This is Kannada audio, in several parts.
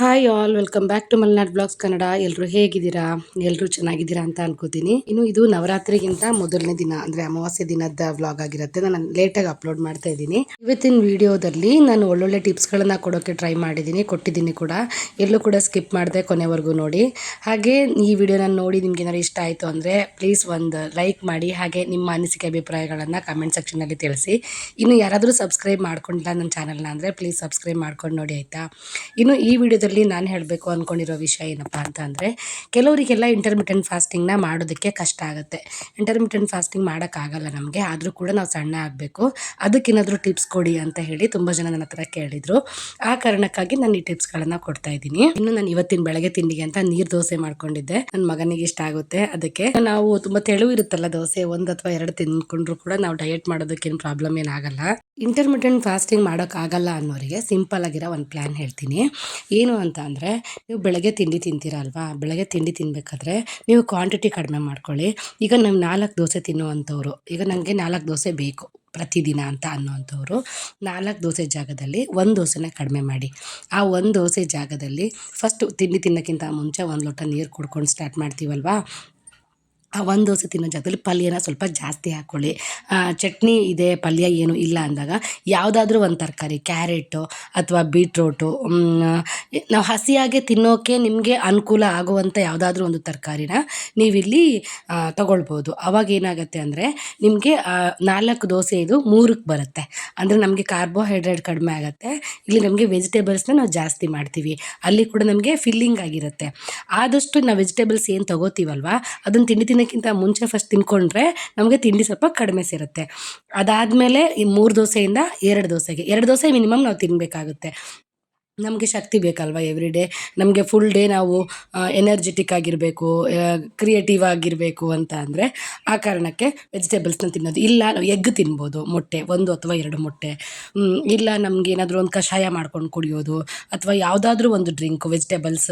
Hi all welcome back to Malnad blogs Kannada ಎಲ್ಲರೂ ಹೇಗಿದ್ದೀರಾ? ಎಲ್ಲರೂ ಚೆನ್ನಾಗಿದ್ದೀರಾ ಅಂತ ಅನ್ಕೋತೀನಿ. ಇನ್ನು ಇದು ನವರಾತ್ರಿಗಿಂತ ಮೊದಲನೇ ದಿನ, ಅಂದ್ರೆ ಅಮಾವಾಸ್ಯೆ ದಿನದ ವ್ಲಾಗ್ ಆಗಿರುತ್ತೆ. ನಾನು ಲೇಟಾಗಿ ಅಪ್ಲೋಡ್ ಮಾಡ್ತಾ ಇದ್ದೀನಿ. ಇವತ್ತಿನ ವಿಡಿಯೋದಲ್ಲಿ ನಾನು ಒಳ್ಳೊಳ್ಳೆ ಟಿಪ್ಸ್ಗಳನ್ನ ಕೊಡೋಕೆ ಟ್ರೈ ಮಾಡಿದ್ದೀನಿ, ಕೊಟ್ಟಿದ್ದೀನಿ ಕೂಡ. ಎಲ್ಲೂ ಕೂಡ ಸ್ಕಿಪ್ ಮಾಡಿದೆ ಕೊನೆವರೆಗೂ ನೋಡಿ. ಹಾಗೆ ಈ ವಿಡಿಯೋನ ನೋಡಿ ನಿಮ್ಗೆ ಏನಾದ್ರು ಇಷ್ಟ ಆಯಿತು ಅಂದರೆ ಪ್ಲೀಸ್ ಒಂದು ಲೈಕ್ ಮಾಡಿ, ಹಾಗೆ ನಿಮ್ಮ ಅನಿಸಿಕೆ ಅಭಿಪ್ರಾಯಗಳನ್ನು ಕಮೆಂಟ್ ಸೆಕ್ಷನಲ್ಲಿ ತಿಳಿಸಿ. ಇನ್ನು ಯಾರಾದರೂ ಸಬ್ಸ್ಕ್ರೈಬ್ ಮಾಡ್ಕೊಂಡಿಲ್ಲ ನನ್ನ ಚಾನಲ್ನ ಅಂದರೆ ಪ್ಲೀಸ್ ಸಬ್ಸ್ಕ್ರೈಬ್ ಮಾಡ್ಕೊಂಡು ನೋಡಿ ಆಯಿತಾ? ಇನ್ನು ಈ ವಿಡಿಯೋದಲ್ಲಿ ನಾನು ಹೇಳಬೇಕು ಅಂದ್ಕೊಂಡಿರೋ ವಿಷಯ ಏನಪ್ಪ ಅಂತ ಅಂದರೆ, ಕೆಲವರಿಗೆಲ್ಲ ಇಂಟರ್ಮಿಟೆಂಟ್ ಫಾಸ್ಟಿಂಗ್ನ ಮಾಡೋದಕ್ಕೆ ಕಷ್ಟ ಆಗುತ್ತೆ. ಇಂಟರ್ಮಿಟೆಂಟ್ ಫಾಸ್ಟಿಂಗ್ ಮಾಡೋಕ್ಕಾಗಲ್ಲ ನಮಗೆ, ಆದರೂ ಕೂಡ ನಾವು ಸಣ್ಣ ಆಗಬೇಕು. ಅದಕ್ಕೇನಾದರೂ ಟಿಪ್ಸ್ ಕೊಡಿ ಅಂತ ಹೇಳಿ ತುಂಬ ಜನ ನನ್ನ ಹತ್ರ ಕೇಳಿದರು. ಆ ಕಾರಣಕ್ಕಾಗಿ ನಾನು ಈ ಟಿಪ್ಸ್ಗಳನ್ನು ಕೊಡ್ತಾ ಇದ್ದೀನಿ. ಇನ್ನು ನಾನು ಇವತ್ತಿನ ಬೆಳಗ್ಗೆ ತಿಂಡಿಗೆ ಅಂತ ನೀರು ದೋಸೆ ಮಾಡ್ಕೊಂಡಿದ್ದೆ. ನನ್ನ ಮಗನಿಗೆ ಇಷ್ಟ ಆಗುತ್ತೆ. ಅದಕ್ಕೆ ನಾವು ತುಂಬ ತೆಳು ಇರುತ್ತಲ್ಲ ದೋಸೆ, ಒಂದು ಅಥವಾ ಎರಡು ತಿನ್ಕೊಂಡ್ರು ಕೂಡ ನಾವು ಡಯಟ್ ಮಾಡೋದಕ್ಕೇನು ಪ್ರಾಬ್ಲಮ್ ಏನಾಗಲ್ಲ ಇಂಟರ್ಮಿಟೆಂಟ್ ಫಾಸ್ಟಿಂಗ್ ಮಾಡೋಕ್ಕಾಗಲ್ಲ ಅನ್ನೋರಿಗೆ ಸಿಂಪಲ್ ಆಗಿರೋ ಒಂದು ಪ್ಲ್ಯಾನ್ ಹೇಳ್ತೀನಿ. ಏನು ಅಂತ ಅಂದರೆ, ನೀವು ಬೆಳಗ್ಗೆ ತಿಂಡಿ ತಿಂತೀರಲ್ವಾ? ಬೆಳಗ್ಗೆ ತಿಂಡಿ ತಿನ್ನಬೇಕಾದ್ರೆ ನೀವು ಕ್ವಾಂಟಿಟಿ ಕಡಿಮೆ ಮಾಡ್ಕೊಳ್ಳಿ. ಈಗ ನಾವು ನಾಲ್ಕು ದೋಸೆ ತಿನ್ನುವಂಥವ್ರು, ಈಗ ನನಗೆ ನಾಲ್ಕು ದೋಸೆ ಬೇಕು ಪ್ರತಿದಿನ ಅಂತ ಅನ್ನೋವಂಥವ್ರು, ನಾಲ್ಕು ದೋಸೆ ಜಾಗದಲ್ಲಿ ಒಂದು ದೋಸೆನ ಕಡಿಮೆ ಮಾಡಿ. ಆ ಒಂದು ದೋಸೆ ಜಾಗದಲ್ಲಿ ಫಸ್ಟು ತಿಂಡಿ ತಿನ್ನೋಕ್ಕಿಂತ ಮುಂಚೆ ಒಂದು ಲೋಟ ನೀರು ಕುಡ್ಕೊಂಡು ಸ್ಟಾರ್ಟ್ ಮಾಡ್ತೀವಲ್ವಾ? ಆ ಒಂದು ದೋಸೆ ತಿನ್ನೋ ಜಾಗದಲ್ಲಿ ಪಲ್ಯನ ಸ್ವಲ್ಪ ಜಾಸ್ತಿ ಹಾಕ್ಕೊಳ್ಳಿ ಚಟ್ನಿ ಇದೆ, ಪಲ್ಯ ಏನು ಇಲ್ಲ ಅಂದಾಗ ಯಾವುದಾದ್ರೂ ಒಂದು ತರಕಾರಿ, ಕ್ಯಾರೆಟು ಅಥವಾ ಬೀಟ್ರೋಟು ನಾವು ಹಸಿಯಾಗೆ ತಿನ್ನೋಕೆ ನಿಮಗೆ ಅನುಕೂಲ ಆಗುವಂಥ ಯಾವುದಾದ್ರೂ ಒಂದು ತರಕಾರಿನ ನೀವಿಲ್ಲಿ ತೊಗೊಳ್ಬೋದು. ಅವಾಗ ಏನಾಗುತ್ತೆ ಅಂದರೆ ನಿಮಗೆ ನಾಲ್ಕು ದೋಸೆ ಇದು ಮೂರಕ್ಕೆ ಬರುತ್ತೆ. ಅಂದರೆ ನಮಗೆ ಕಾರ್ಬೋಹೈಡ್ರೇಟ್ ಕಡಿಮೆ ಆಗುತ್ತೆ. ಇಲ್ಲಿ ನಮಗೆ ವೆಜಿಟೇಬಲ್ಸ್ನ ನಾವು ಜಾಸ್ತಿ ಮಾಡ್ತೀವಿ. ಅಲ್ಲಿ ಕೂಡ ನಮಗೆ ಫಿಲ್ಲಿಂಗ್ ಆಗಿರುತ್ತೆ. ಆದಷ್ಟು ನಾವು ವೆಜಿಟೇಬಲ್ಸ್ ಏನು ತೊಗೋತೀವಲ್ವ ಅದನ್ನು ತಿಂಡಿ ತಿನ್ನೋಕ್ಕಿಂತ ಮುಂಚೆ ಫಸ್ಟ್ ತಿನ್ಕೊಂಡ್ರೆ ನಮಗೆ ತಿಂಡಿ ಸ್ವಲ್ಪ ಕಡಿಮೆ ಸೇರುತ್ತೆ. ಅದಾದಮೇಲೆ ಈ ಮೂರು ದೋಸೆಯಿಂದ ಎರಡು ದೋಸೆಗೆ. ಎರಡು ದೋಸೆ ಮಿನಿಮಮ್ ನಾವು ತಿನ್ನಬೇಕಾಗುತ್ತೆ ನಮಗೆ ಶಕ್ತಿ ಬೇಕಲ್ವ ಎವ್ರಿ ಡೇ ನಮಗೆ ಫುಲ್ ಡೇ ನಾವು ಎನರ್ಜೆಟಿಕ್ ಆಗಿರಬೇಕು ಕ್ರಿಯೇಟಿವ್ ಆಗಿರಬೇಕು ಅಂತ ಅಂದರೆ ಆ ಕಾರಣಕ್ಕೆ ವೆಜಿಟೇಬಲ್ಸ್ನ ತಿನ್ನೋದು. ಇಲ್ಲ, ನಾವು ಎಗ್ ತಿನ್ಬೋದು, ಮೊಟ್ಟೆ, ಒಂದು ಅಥವಾ ಎರಡು ಮೊಟ್ಟೆ. ಇಲ್ಲ ನಮ್ಗೆ ಏನಾದರೂ ಒಂದು ಕಷಾಯ ಮಾಡ್ಕೊಂಡು ಕುಡಿಯೋದು, ಅಥವಾ ಯಾವುದಾದ್ರೂ ಒಂದು ಡ್ರಿಂಕ್ ವೆಜಿಟೇಬಲ್ಸ್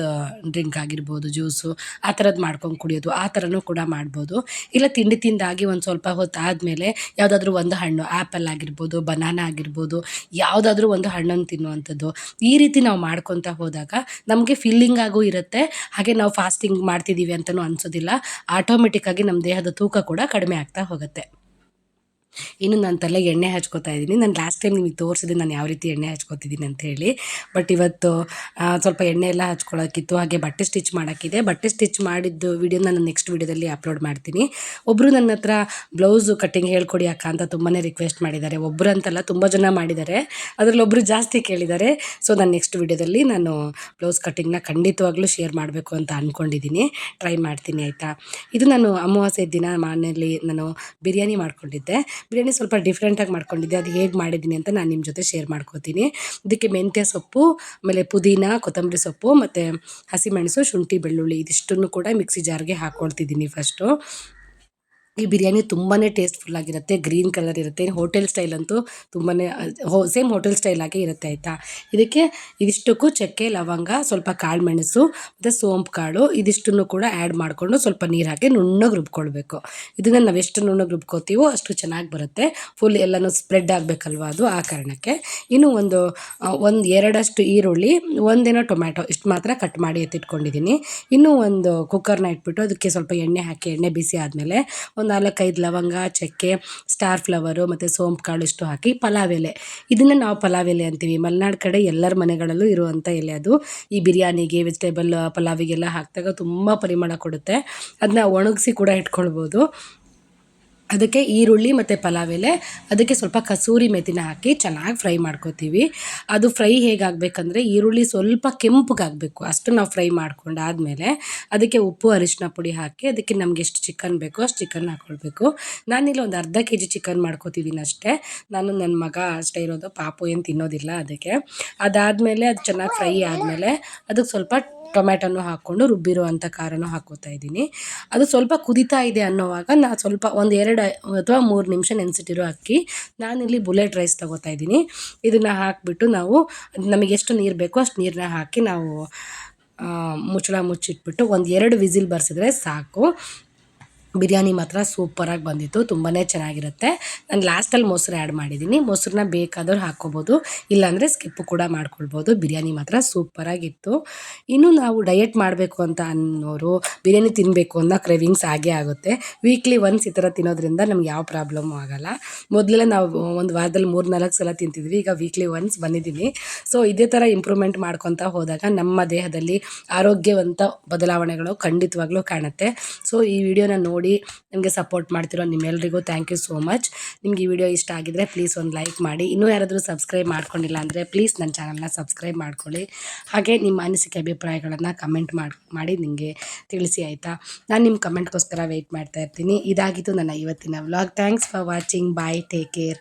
ಡ್ರಿಂಕ್ ಆಗಿರ್ಬೋದು ಜ್ಯೂಸು ಆ ಥರದ್ದು ಮಾಡ್ಕೊಂಡು ಕುಡಿಯೋದು, ಆ ಥರನೂ ಕೂಡ ಮಾಡ್ಬೋದು. ಇಲ್ಲ ತಿಂಡಿ ತಿಂದಾಗಿ ಒಂದು ಸ್ವಲ್ಪ ಹೊತ್ತು ಆದಮೇಲೆ ಯಾವುದಾದ್ರೂ ಒಂದು ಹಣ್ಣು ಆ್ಯಪಲ್ ಆಗಿರ್ಬೋದು ಬನಾನಾ ಆಗಿರ್ಬೋದು, ಯಾವುದಾದ್ರೂ ಒಂದು ಹಣ್ಣನ್ನು ತಿನ್ನುವಂಥದ್ದು. ಈ ನಾವು ಮಾಡ್ಕೊತಾ ಹೋದಾಗ ನಮಗೆ ಫೀಲಿಂಗ್ ಆಗು ಇರುತ್ತೆ. ಹಾಗೆ ನಾವು ಫಾಸ್ಟಿಂಗ್ ಮಾಡ್ತಿದ್ದೀವಿ ಅಂತಲೂ ಅನ್ಸೋದಿಲ್ಲ. ಆಟೋಮೆಟಿಕ್ಕಾಗಿ ನಮ್ಮ ದೇಹದ ತೂಕ ಕೂಡ ಕಡಿಮೆ ಆಗ್ತಾ ಹೋಗುತ್ತೆ. ಇನ್ನು ನಾನು ತಲೆಗೆ ಎಣ್ಣೆ ಹಚ್ಕೋತಾ ಇದ್ದೀನಿ. ನಾನು ಲಾಸ್ಟ್ ಟೈಮ್ ನಿಮಗೆ ತೋರಿಸಿದೆ ನಾನು ಯಾವ ರೀತಿ ಎಣ್ಣೆ ಹಚ್ಕೋತಿದ್ದೀನಿ ಅಂತ ಹೇಳಿ. ಬಟ್ ಇವತ್ತು ಸ್ವಲ್ಪ ಎಣ್ಣೆ ಎಲ್ಲ ಹಚ್ಕೊಳ್ಳೋಕ್ಕಿತ್ತು ಹಾಗೆ ಬಟ್ಟೆ ಸ್ಟಿಚ್ ಮಾಡೋಕ್ಕಿದೆ. ಬಟ್ಟೆ ಸ್ಟಿಚ್ ಮಾಡಿದ್ದು ವಿಡಿಯೋ ನಾನು ನೆಕ್ಸ್ಟ್ ವಿಡಿಯೋದಲ್ಲಿ ಅಪ್ಲೋಡ್ ಮಾಡ್ತೀನಿ. ಒಬ್ಬರು ನನ್ನ ಹತ್ರ ಬ್ಲೌಸು ಕಟ್ಟಿಂಗ್ ಹೇಳ್ಕೊಡಿ ಅಕ್ಕ ಅಂತ ತುಂಬಾ ರಿಕ್ವೆಸ್ಟ್ ಮಾಡಿದ್ದಾರೆ. ಒಬ್ಬರು ಅಂತಲ್ಲ ತುಂಬ ಜನ ಮಾಡಿದ್ದಾರೆ. ಅದರಲ್ಲಿ ಒಬ್ಬರು ಜಾಸ್ತಿ ಕೇಳಿದ್ದಾರೆ. ಸೊ ನಾನು ನೆಕ್ಸ್ಟ್ ವಿಡಿಯೋದಲ್ಲಿ ನಾನು ಬ್ಲೌಸ್ ಕಟ್ಟಿಂಗ್ನ ಖಂಡಿತವಾಗ್ಲೂ ಶೇರ್ ಮಾಡಬೇಕು ಅಂತ ಅಂದ್ಕೊಂಡಿದ್ದೀನಿ ಟ್ರೈ ಮಾಡ್ತೀನಿ, ಆಯಿತಾ? ಇದು ನಾನು ಅಮಾವಾಸ್ಯ ದಿನ ಮನೆಯಲ್ಲಿ ನಾನು ಬಿರಿಯಾನಿ ಮಾಡ್ಕೊಂಡಿದ್ದೆ. ಬಿರಿಯಾನಿ ಸ್ವಲ್ಪ ಡಿಫ್ರೆಂಟಾಗಿ ಮಾಡ್ಕೊಂಡಿದ್ದೆ. ಅದು ಹೇಗೆ ಮಾಡಿದ್ದೀನಿ ಅಂತ ನಾನು ನಿಮ್ಮ ಜೊತೆ ಶೇರ್ ಮಾಡ್ಕೋತೀನಿ. ಇದಕ್ಕೆ ಮೆಂತ್ಯ ಸೊಪ್ಪು, ಆಮೇಲೆ ಪುದೀನ, ಕೊತ್ತಂಬರಿ ಸೊಪ್ಪು, ಮತ್ತು ಹಸಿಮೆಣಸು, ಶುಂಠಿ, ಬೆಳ್ಳುಳ್ಳಿ, ಇದಿಷ್ಟನ್ನು ಕೂಡ ಮಿಕ್ಸಿ ಜಾರ್ಗೆ ಹಾಕ್ಕೊಳ್ತಿದ್ದೀನಿ ಫಸ್ಟು ಈ ಬಿರಿಯಾನಿ ತುಂಬಾ ಟೇಸ್ಟ್ಫುಲ್ಲಾಗಿರುತ್ತೆ ಗ್ರೀನ್ ಕಲರ್ ಇರುತ್ತೆ, ಹೋಟೆಲ್ ಸ್ಟೈಲ್ ಅಂತೂ ತುಂಬಾ ಹೋ, ಸೇಮ್ ಹೋಟೆಲ್ ಸ್ಟೈಲ್ ಆಗೇ ಇರುತ್ತೆ ಆಯಿತಾ? ಇದಕ್ಕೆ ಇದಿಷ್ಟಕ್ಕೂ ಚಕ್ಕೆ, ಲವಂಗ, ಸ್ವಲ್ಪ ಕಾಳು ಮೆಣಸು, ಮತ್ತು ಸೋಂಪು ಕಾಳು, ಇದಿಷ್ಟನ್ನು ಕೂಡ ಆ್ಯಡ್ ಮಾಡಿಕೊಂಡು ಸ್ವಲ್ಪ ನೀರು ಹಾಕಿ ನುಣ್ಣಗೆ ರುಬ್ಕೊಳ್ಬೇಕು. ಇದನ್ನು ನಾವು ಎಷ್ಟು ನುಣ್ಣಗೆ ರುಬ್ಕೋತೀವೋ ಅಷ್ಟು ಚೆನ್ನಾಗಿ ಬರುತ್ತೆ. ಫುಲ್ ಎಲ್ಲನೂ ಸ್ಪ್ರೆಡ್ ಆಗಬೇಕಲ್ವ ಅದು ಆ ಕಾರಣಕ್ಕೆ. ಇನ್ನು ಒಂದು ಒಂದು ಎರಡಷ್ಟು ಈರುಳ್ಳಿ, ಒಂದೇನೋ ಟೊಮ್ಯಾಟೊ, ಇಷ್ಟು ಮಾತ್ರ ಕಟ್ ಮಾಡಿ ಎತ್ತಿಟ್ಕೊಂಡಿದ್ದೀನಿ ಇನ್ನೂ ಒಂದು ಕುಕ್ಕರ್ನ ಇಟ್ಬಿಟ್ಟು ಅದಕ್ಕೆ ಸ್ವಲ್ಪ ಎಣ್ಣೆ ಹಾಕಿ, ಎಣ್ಣೆ ಬಿಸಿ ಆದಮೇಲೆ ಒಂದು ನಾಲ್ಕೈದು ಲವಂಗ, ಚಕ್ಕೆ ಸ್ಟಾರ್ ಫ್ಲವರು ಮತ್ತು ಸೋಂಪು ಕಾಳು ಇಷ್ಟು ಹಾಕಿ ಪಲಾವ್ ಎಲೆ. ಇದನ್ನು ನಾವು ಪಲಾವ್ ಎಲೆ ಅಂತೀವಿ. ಮಲೆನಾಡು ಕಡೆ ಎಲ್ಲರ ಮನೆಗಳಲ್ಲೂ ಇರುವಂಥ ಎಲೆ ಅದು. ಈ ಬಿರಿಯಾನಿಗೆ ವೆಜಿಟೇಬಲ್ ಪಲಾವಿಗೆಲ್ಲ ಹಾಕಿದಾಗ ತುಂಬ ಪರಿಮಳ ಕೊಡುತ್ತೆ. ಅದನ್ನ ಒಣಗಿಸಿ ಕೂಡ ಇಟ್ಕೊಳ್ಬೋದು. ಅದಕ್ಕೆ ಈರುಳ್ಳಿ ಮತ್ತು ಪಲಾವ್ ಎಲೆ, ಅದಕ್ಕೆ ಸ್ವಲ್ಪ ಕಸೂರಿ ಮೆಥಿನ ಹಾಕಿ ಚೆನ್ನಾಗಿ ಫ್ರೈ ಮಾಡ್ಕೋತೀವಿ. ಅದು ಫ್ರೈ ಹೇಗಾಗಬೇಕಂದ್ರೆ ಈರುಳ್ಳಿ ಸ್ವಲ್ಪ ಕೆಂಪಗಾಗಬೇಕು. ಅಷ್ಟು ನಾವು ಫ್ರೈ ಮಾಡ್ಕೊಂಡು ಆದಮೇಲೆ ಅದಕ್ಕೆ ಉಪ್ಪು ಅರಿಶಿನ ಪುಡಿ ಹಾಕಿ ಅದಕ್ಕೆ ನಮ್ಗೆ ಎಷ್ಟು ಚಿಕನ್ ಬೇಕೋ ಅಷ್ಟು ಚಿಕನ್ ಹಾಕ್ಕೊಳ್ಬೇಕು ನಾನಿಲ್ಲಿ ಒಂದು ಅರ್ಧ ಕೆ ಜಿ ಚಿಕನ್ ಮಾಡ್ಕೋತಿದ್ದೀನಿ ಅಷ್ಟೇ. ನಾನು ನನ್ನ ಮಗ ಅಷ್ಟೇ ಇರೋದು, ಪಾಪು ಏನು ತಿನ್ನೋದಿಲ್ಲ ಅದಕ್ಕೆ. ಅದಾದಮೇಲೆ ಅದು ಚೆನ್ನಾಗಿ ಫ್ರೈ ಆದಮೇಲೆ ಅದಕ್ಕೆ ಸ್ವಲ್ಪ ಟೊಮ್ಯಾಟೊನು ಹಾಕ್ಕೊಂಡು ರುಬ್ಬಿರುವಂಥ ಖಾರನೂ ಹಾಕೋತಾ ಇದ್ದೀನಿ. ಅದು ಸ್ವಲ್ಪ ಕುದಿತಾ ಇದೆ ಅನ್ನೋವಾಗ ನಾ ಸ್ವಲ್ಪ ಒಂದು ಎರಡು ಅಥವಾ ಮೂರು ನಿಮಿಷ ನೆನೆಸಿಟ್ಟಿರೋ ಅಕ್ಕಿ ನಾನಿಲ್ಲಿ ಬುಲೆಟ್ ರೈಸ್ ತೊಗೋತಾ ಇದ್ದೀನಿ. ಇದನ್ನು ಹಾಕಿಬಿಟ್ಟು ನಾವು ನಮಗೆ ಎಷ್ಟು ನೀರು ಬೇಕೋ ಅಷ್ಟು ನೀರನ್ನ ಹಾಕಿ ನಾವು ಮುಚ್ಚಳ ಮುಚ್ಚಿಟ್ಬಿಟ್ಟು ಒಂದು ಎರಡು ವಿಸಿಲ್ ಬರ್ಸಿದ್ರೆ ಸಾಕು. ಬಿರಿಯಾನಿ ಮಾತ್ರ ಸೂಪರಾಗಿ ಬಂದಿತ್ತು ತುಂಬಾ ಚೆನ್ನಾಗಿರುತ್ತೆ. ನಾನು ಲಾಸ್ಟಲ್ಲಿ ಮೊಸರು ಆ್ಯಡ್ ಮಾಡಿದ್ದೀನಿ ಮೊಸರನ್ನ ಬೇಕಾದವ್ರು ಹಾಕ್ಕೋಬೋದು, ಇಲ್ಲಾಂದರೆ ಸ್ಕಿಪ್ಪು ಕೂಡ ಮಾಡ್ಕೊಳ್ಬೋದು. ಬಿರಿಯಾನಿ ಮಾತ್ರ ಸೂಪರಾಗಿತ್ತು. ಇನ್ನು ನಾವು ಡಯಟ್ ಮಾಡಬೇಕು ಅಂತ ಅನ್ನೋರು, ಬಿರಿಯಾನಿ ತಿನ್ನಬೇಕು ಅನ್ನೋ ಕ್ರೇವಿಂಗ್ಸ್ ಆಗೇ ಆಗುತ್ತೆ. ವೀಕ್ಲಿ ಒನ್ಸ್ ಈ ಥರ ತಿನ್ನೋದ್ರಿಂದ ನಮ್ಗೆ ಯಾವ ಪ್ರಾಬ್ಲಮ್ಮು ಆಗಲ್ಲ. ಮೊದಲೆಲ್ಲ ನಾವು ಒಂದು ವಾರದಲ್ಲಿ ಮೂರು ನಾಲ್ಕು ಸಲ ತಿಂತಿದ್ವಿ, ಈಗ ವೀಕ್ಲಿ ಒನ್ಸ್ ಬಂದಿದ್ದೀನಿ ಸೊ, ಇದೇ ಥರ ಇಂಪ್ರೂವ್ಮೆಂಟ್ ಮಾಡ್ಕೊತಾ ಹೋದಾಗ ನಮ್ಮ ದೇಹದಲ್ಲಿ ಆರೋಗ್ಯವಂತ ಬದಲಾವಣೆಗಳು ಖಂಡಿತವಾಗ್ಲೂ ಕಾಣುತ್ತೆ. ಸೊ, ಈ ವಿಡಿಯೋನ ನೋಡಿ ನಮಗೆ ಸಪೋರ್ಟ್ ಮಾಡ್ತಿರೋ ನಿಮ್ಮೆಲ್ಲರಿಗೂ ಥ್ಯಾಂಕ್ ಯು ಸೋ ಮಚ್ ನಿಮ್ಗೆ ಈ ವಿಡಿಯೋ ಇಷ್ಟ ಆಗಿದ್ರೆ ಪ್ಲೀಸ್ ಒಂದು ಲೈಕ್ ಮಾಡಿ. ಇನ್ನೂ ಯಾರಾದರೂ ಸಬ್ಸ್ಕ್ರೈಬ್ ಮಾಡ್ಕೊಂಡಿಲ್ಲ ಅಂದರೆ ಪ್ಲೀಸ್ ನನ್ನ ಚಾನಲ್ನ ಸಬ್ಸ್ಕ್ರೈಬ್ ಮಾಡ್ಕೊಳ್ಳಿ. ಹಾಗೆ ನಿಮ್ಮ ಅನಿಸಿಕೆ ಅಭಿಪ್ರಾಯಗಳನ್ನು ಕಮೆಂಟ್ ಮಾಡಿ ಮಾಡಿ ನಿಮಗೆ ತಿಳಿಸಿ ಆಯಿತಾ? ನಾನು ನಿಮ್ಮ ಕಮೆಂಟ್ಗೋಸ್ಕರ ವೆಯ್ಟ್ ಮಾಡ್ತಾ ಇರ್ತೀನಿ. ಇದಾಗಿತ್ತು ನನ್ನ ಇವತ್ತಿನ vlog thanks for watching bye take care